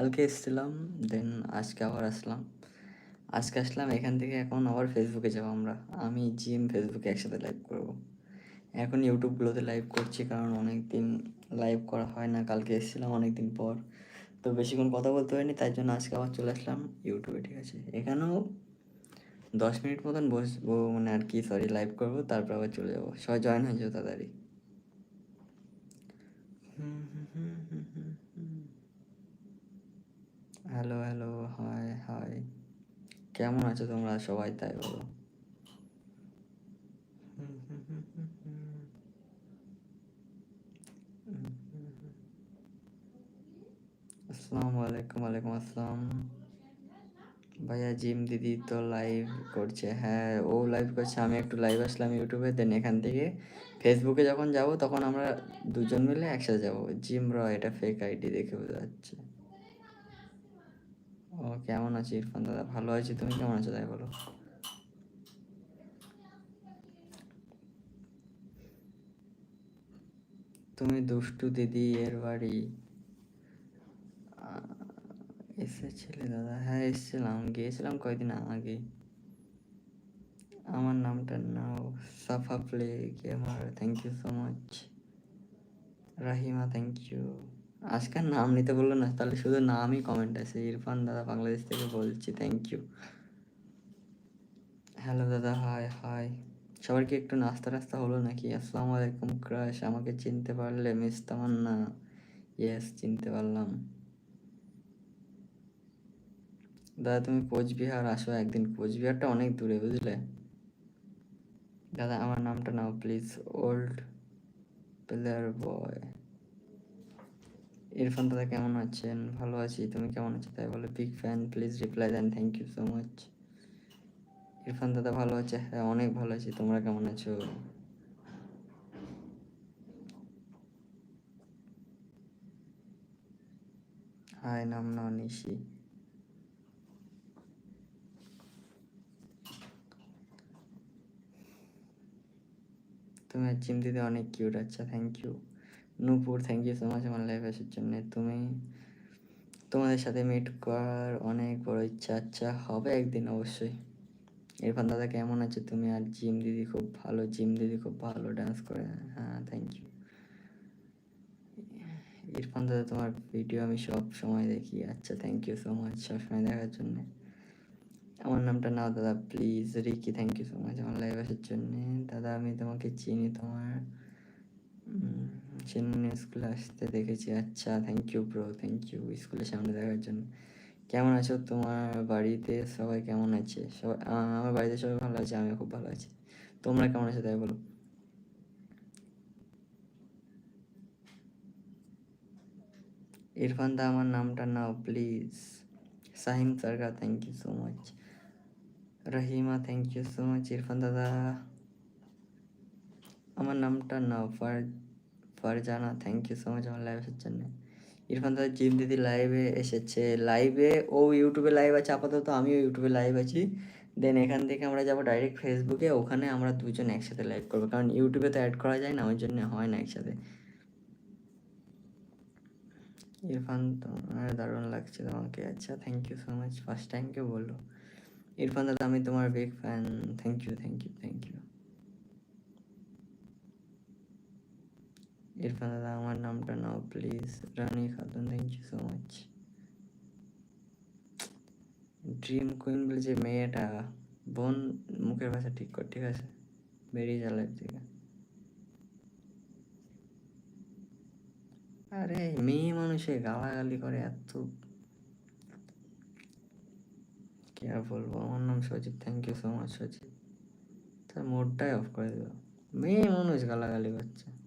কালকে এসেছিলাম দেন আজকে আবার আসলাম। আজকে আসলাম, এখান থেকে এখন আবার ফেসবুকে যাব আমরা। আমি জিম ফেসবুকে একসাথে লাইভ করব। এখন ইউটিউবগুলোতে লাইভ করছি কারণ অনেক দিন লাইভ করা হয় না। কালকে এসেছিলাম অনেক দিন পর। তো বেশিক্ষণ কথা বলতে হয়নি, তাই জন্য আজকে আবার চলে আসলাম ইউটিউবে ঠিক আছে? এখানেও দশ মিনিট মতন বসবো মানে আর কি সরি লাইভ করব, তারপর আবার চলে যাব। সবাই জয়েন হয়ে যাও তাড়াতাড়ি হ্যালো হ্যালো হাই হাই কেমন আছো তোমরা সবাই তাই বলো? আসসালামু আলাইকুম, ওয়ালাইকুম আসসালাম। ভাইয়া, জিম দিদি তো লাইভ করছে। হ্যাঁ ও লাইভ করছে, আমি একটু লাইভ আসলাম ইউটিউবে দেন এখান থেকে ফেসবুকে যখন যাব, তখন আমরা দুজন মিলে একসাথে যাব। জিম র এটা ফেক আইডি দেখে বোঝা যাচ্ছে। ও, কেমন আছি ইরফান দাদা? ভালো আছি, তুমি কেমন আছো? তাই বলো। তুমি দুষ্টু দিদি এর বাড়ি এসেছিলে দাদা? হ্যাঁ এসেছিলাম। গিয়েছিলাম কয়দিন আগে। আমার নামটা নাও Safa play gamer thank you so much Rahima thank you আজকাল নাম নিতে বলল না, তাহলে শুধু নামই কমেন্ট আছে। ইরফান দাদা বাংলাদেশ থেকে বলছি থ্যাংক ইউ হ্যালো দাদা হাই হাই সবার কি একটু নাস্তা টাস্তা হলো নাকি? আসসালামু আলাইকুম ক্রাশ আমাকে চিনতে পারলে মিস তামান্না। ইয়েস চিনতে পারলাম। দাদা, তুমি কোচবিহার আসো একদিন। কোচবিহারটা অনেক দূরে, বুঝলে? দাদা, আমার নামটা নাও please old player boy Irfan দাদা কেমন আছেন? ভালো আছি, তুমি কেমন আছো? তাই বলে big fan please reply then thank you so much Irfan দাদা ভালো আছে? হ্যাঁ অনেক ভালো আছি, তোমরা কেমন আছো? হাই নাম না নিশি। তুমি জিম অনেক কিউট আচ্ছা thank you Nupur thank you so much আমার লাইফ আসার জন্য। তুমি, তোমাদের সাথে মিট করার অনেক বড় ইচ্ছা আচ্ছা হবে একদিন অবশ্যই। ইরফান দাদা, কেমন আছে? তুমি আর জিম দিদি খুব ভালো, জিম দিদি খুব ভালো ডান্স করে। হ্যাঁ থ্যাংক ইউ ইরফান দাদা, তোমার ভিডিও আমি সব সময় দেখি। আচ্ছা থ্যাংক ইউ সো মাচ সবসময় দেখার জন্য। আমার নামটা নাও দাদা please Ricky thank you so much আমার লাইভ আসার জন্য। দাদা, আমি তোমাকে চিনি তোমার। চিনি স্কুলে আসতে দেখেছি। আচ্ছা thank you bro thank you স্কুলের সামনে দেখার জন্য। কেমন আছো তোমার বাড়িতে? সবাই কেমন আছে? সবাই আমার বাড়িতে সবাই ভালো আছে, আমিও খুব ভালো আছি। তোমরা কেমন আছো? তাই বলো। ইরফান দা আমার নামটা নাও please Sahim Sarkar thank you so much Rahima thank you so much Irfan দাদা। আমার নামটা নাও fur, Farzana thank you so much আমার লাইভ আসার জন্য। ইরফান দাদা, জিম দিদি লাইভে এসেছে। লাইভে ও ইউটিউবে লাইভ আছে, আপাতত আমিও ইউটিউবে লাইভ আছি। দেন এখান থেকে আমরা যাব ডাইরেক্ট ফেসবুকে ওখানে আমরা দুজন একসাথে লাইভ করব। কারণ ইউটিউবে তো অ্যাড করা যায় না, ওই জন্য হয় না একসাথে। ইরফান, তোমার দারুণ লাগছে তোমাকে। আচ্ছা thank you so much first time কেউ বলল। ইরফান দাদা, আমি তোমার big fan thank you thank you Irfan দাদা আমার নামটা নাও please Rani Khatun thank you so much dream queen বলে যে মেয়েটা বোন, মুখের ভাষা ঠিক কর, ঠিক আছে? বেরিয়ে লাইফ থেকে আরে, মেয়ে মানুষে গালাগালি করে এত। কি আর বলব? আমার নাম Sajib thank you so much Sajib তার মোডটাই অফ করে দিল। মেয়ে মানুষ গালাগালি করছে।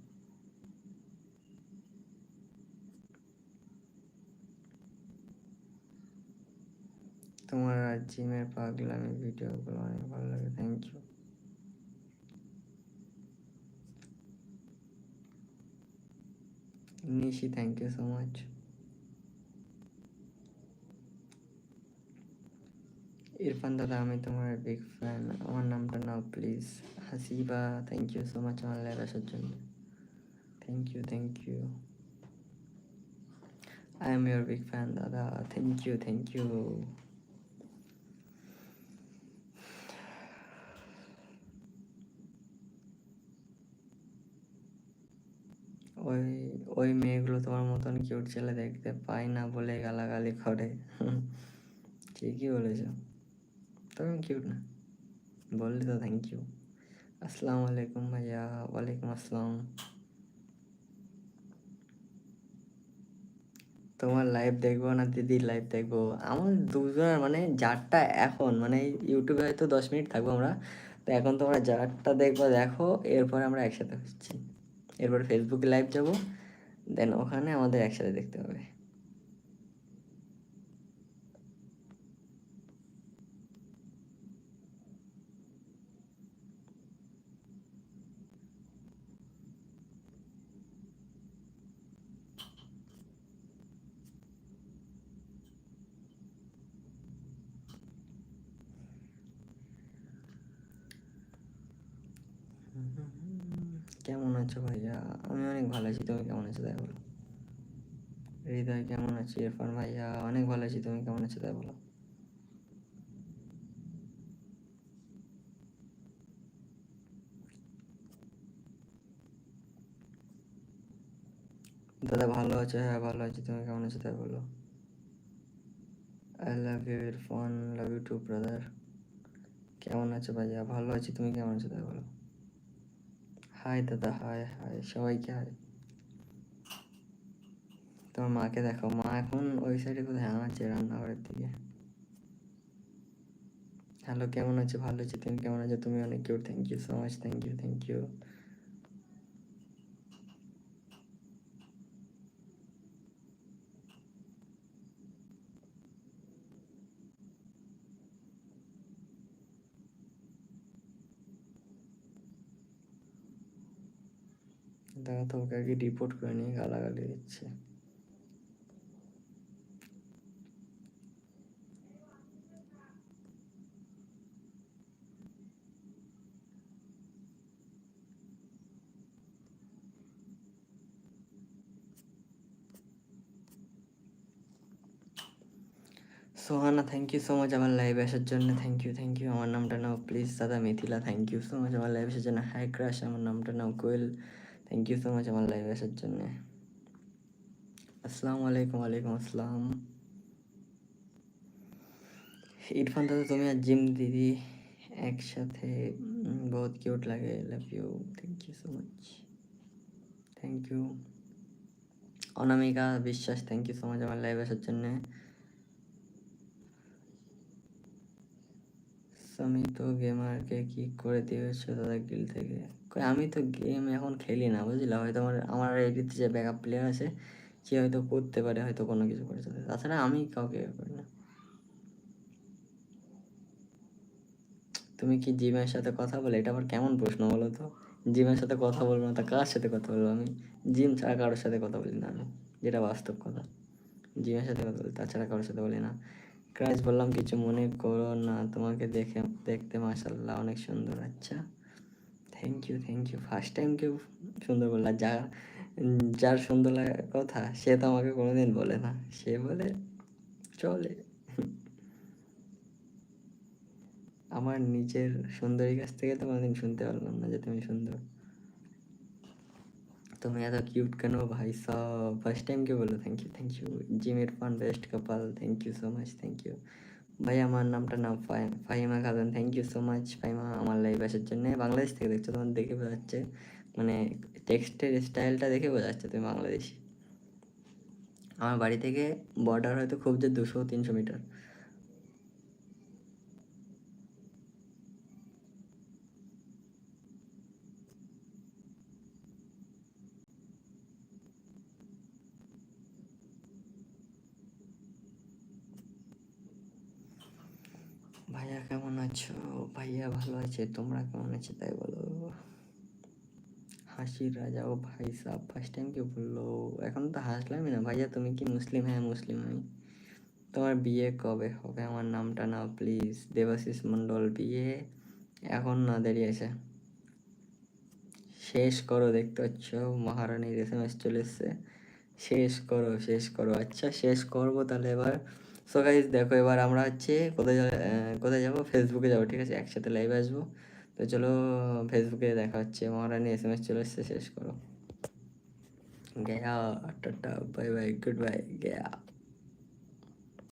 তোমার আর জিমের পাগলামি ভিডিওগুলো অনেক ভালো লাগে thank you Nishi thank you so much Irfan দাদা, আমি তোমার বিগ ফ্যান আমার নামটা নাও please Hasiba thank you so much আমার লাইভ আসার জন্য। Thank you thank you I am your big fan দাদা। থ্যাংক ইউ থ্যাংক ইউ ওই ওই মেয়েগুলো তোমার মতন কিউট ছেলে দেখতে পাই না বলে গালাগালি করে। ঠিকই বলেছ। তবে কিউট না। বললি তো থ্যাংক ইউ আসসালামু আলাইকুম ভাইয়া, ওয়ালাইকুম আসসালাম। তোমার লাইভ দেখব না দিদির লাইভ দেখব? আমার দুজনের মানে যারটা এখন মানে ইউটিউবে হয়তো দশ মিনিট থাকব আমরা। তো এখন তোমরা যারটা দেখব দেখো, এরপরে আমরা একসাথে হচ্ছি। এরপর ফেসবুকে লাইভ যাব দেন ওখানে আমাদের একসাথে দেখতে হবে। কেমন আছো ভাইয়া? আমি অনেক ভালো আছি, তুমি কেমন আছো তাই বলো? হৃদয় কেমন আছি, ইরফান ভাইয়া? অনেক ভালো আছি, তুমি কেমন আছো তাই বলো? দাদা ভালো আছো হ্যাঁ ভালো আছি, তুমি কেমন আছো তাই বলো? I love you Irfan love you too brother কেমন আছো ভাইয়া? ভালো আছি, তুমি কেমন আছো তাই বলো? হাই দাদা হাই হাই সবাইকে হাই তোমার মাকে দেখো। মা এখন ওই সাইডে কোথায়? আনাচ্ছে রান্নাঘরের দিকে। হ্যালো, কেমন আছো? ভালো আছি। তুমি কেমন আছো? তুমি অনেক কেউ thank you so much thank you thank you দাদা তো ওকে আগে রিপোর্ট করে নিয়ে গালাগালি দিচ্ছে। Sohana thank you so much আমার লাইভ আসার জন্য থ্যাংক ইউ থ্যাংক ইউ আমার নামটা নাও প্লিজ দাদা Mithila thank you so much আমার লাইভ আসার জন্য হাই ক্রাশ আমার নামটা নাও Koel thank you so much আমার লাইভ আসার জন্য। আসসালামু আলাইকুম, ওয়ালাইকুম আসসালাম। ইরফান দাদা, তুমি আর জিম দিদি একসাথে বহুত কিউট লাগে। Love you thank you so much thank you Anamika Biswas thank you so much আমার লাইভ আসার জন্যে। আমি তো গেমারকে কি করে দিয়েছ দাদা গিল থেকে? কই আমি তো গেম এখন খেলি না, বুঝলা? হয়তো আমার আমার এডিতে যে ব্যাকআপ প্লেয়ার আছে, সে হয়তো করতে পারে, হয়তো কোনো কিছু করে তাছাড়া আমি কাউকে করি না। তুমি কি জিমের সাথে কথা বলে? এটা আবার কেমন প্রশ্ন বলো তো? জিমের সাথে কথা বলব না, তা কার সাথে কথা বলব? আমি জিম ছাড়া কারোর সাথে কথা বলি না আমি, যেটা বাস্তব কথা। জিমের সাথে কথা বলি, তাছাড়া কারোর সাথে বলি না। ক্রাশ, বললাম কিছু মনে করো না, তোমাকে দেখে, দেখতে মাসাল্লাহ অনেক সুন্দর আচ্ছা। Thank you thank you first time কেউ সুন্দর বললা। যা যার সুন্দর লাগার কথা, সে তো আমাকে কোনোদিন বলে না। সে বলে, চলে। আমার নিজের সুন্দরী কাছ থেকে তো কোনোদিন শুনতে পারলাম না যে তুমি সুন্দর। তুমি এত কিউট কেন ভাই? সব ফার্স্ট টাইম কে বলো thank you thank you Jim Irfan best couple thank you so much thank you ভাই, আমার নামটা নাম Fahima Khatun. Thank you so much Fahima, আমার লাইভ আসার জন্য। বাংলাদেশ থেকে দেখছ তোমার দেখে বোঝা যাচ্ছে মানে টেক্সটের স্টাইলটা দেখে বোঝা যাচ্ছে তুমি বাংলাদেশি। আমার বাড়ি থেকে বর্ডার হয়তো খুব যে দুশো, তিনশো মিটার ভাইয়া কেমন আছো? ভাইয়া ভালো আছে, তোমরা কেমন আছো? তাই বলো। হাসির রাজা ও ভাই সাহ ফার্স্ট টাইম কি বলল? এখন তো হাসলামই না। ভাইয়া, তুমি কি মুসলিম? হ্যাঁ মুসলিম আমি। তোমার বিয়ে কবে হবে? আমার নামটা নাও প্লিজ দেবাশিস মণ্ডল বিয়ে এখন না, দেরি আছে। শেষ করো, দেখতে পাচ্ছ? মহারানীর এস এম এস চলে এসছে। শেষ করো শেষ করো। আচ্ছা শেষ করব তাহলে এবার। সো গাইজ দেখো এবার আমরা হচ্ছে কোথায় কোথায় যাব? ফেসবুকে যাব, ঠিক আছে? একসাথে লাইভ আসব। তো চলো ফেসবুকে দেখা হচ্ছে। মহারানী এস এম এস চলে এসছে, শেষ করো। গেয়া, tata bye bye goodbye Gaya.